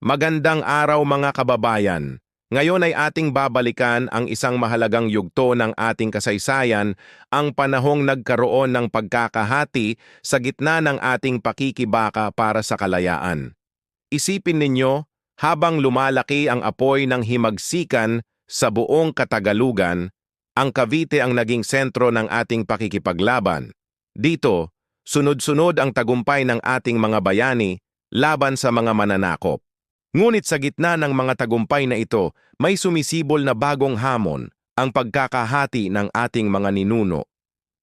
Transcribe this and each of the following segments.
Magandang araw mga kababayan. Ngayon ay ating babalikan ang isang mahalagang yugto ng ating kasaysayan, ang panahong nagkaroon ng pagkakahati sa gitna ng ating pakikibaka para sa kalayaan. Isipin ninyo, habang lumalaki ang apoy ng himagsikan sa buong Katagalugan, ang Cavite ang naging sentro ng ating pakikipaglaban. Dito, sunod-sunod ang tagumpay ng ating mga bayani laban sa mga mananakop. Ngunit sa gitna ng mga tagumpay na ito, may sumisibol na bagong hamon, ang pagkakahati ng ating mga ninuno.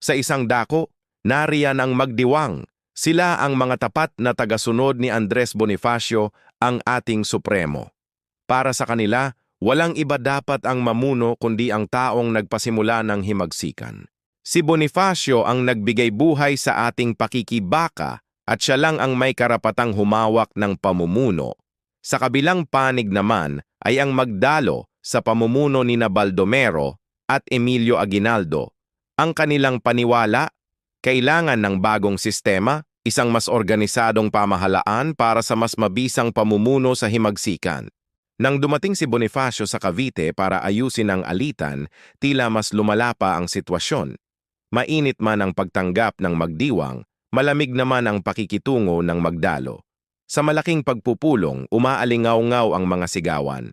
Sa isang dako, nariyan ang magdiwang. Sila ang mga tapat na tagasunod ni Andres Bonifacio, ang ating supremo. Para sa kanila, walang iba dapat ang mamuno kundi ang taong nagpasimula ng himagsikan. Si Bonifacio ang nagbigay buhay sa ating pakikibaka at siya lang ang may karapatang humawak ng pamumuno. Sa kabilang panig naman ay ang magdalo sa pamumuno ni na Baldomero at Emilio Aguinaldo. Ang kanilang paniwala, kailangan ng bagong sistema, isang mas organisadong pamahalaan para sa mas mabisang pamumuno sa himagsikan. Nang dumating si Bonifacio sa Cavite para ayusin ang alitan, tila mas lumala pa ang sitwasyon. Mainit man ang pagtanggap ng magdiwang, malamig naman ang pakikitungo ng magdalo. Sa malaking pagpupulong, umaalingaw-ngaw ang mga sigawan.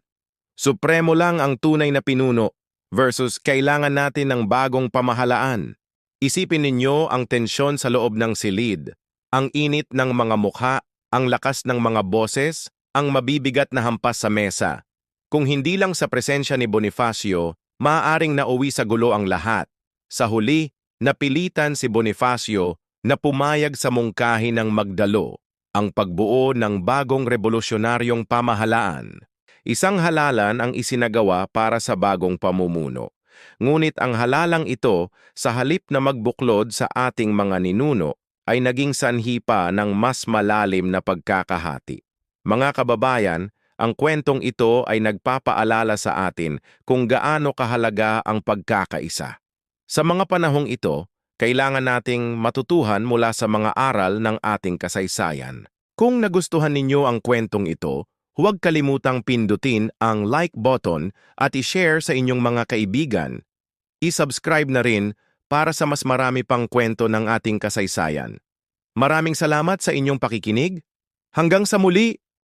Supremo lang ang tunay na pinuno versus kailangan natin ng bagong pamahalaan. Isipin ninyo ang tensyon sa loob ng silid, ang init ng mga mukha, ang lakas ng mga boses, ang mabibigat na hampas sa mesa. Kung hindi lang sa presensya ni Bonifacio, maaaring nauwi sa gulo ang lahat. Sa huli, napilitan si Bonifacio na pumayag sa mungkahi ng magdalo ang pagbuo ng bagong revolusyonaryong pamahalaan. Isang halalan ang isinagawa para sa bagong pamumuno. Ngunit ang halalang ito, sa halip na magbuklod sa ating mga ninuno, ay naging sanhi pa ng mas malalim na pagkakahati. Mga kababayan, ang kwentong ito ay nagpapaalala sa atin kung gaano kahalaga ang pagkakaisa. Sa mga panahong ito, kailangan nating matutuhan mula sa mga aral ng ating kasaysayan. Kung nagustuhan ninyo ang kwentong ito, huwag kalimutang pindutin ang like button at i-share sa inyong mga kaibigan. I-subscribe na rin para sa mas marami pang kwento ng ating kasaysayan. Maraming salamat sa inyong pakikinig. Hanggang sa muli!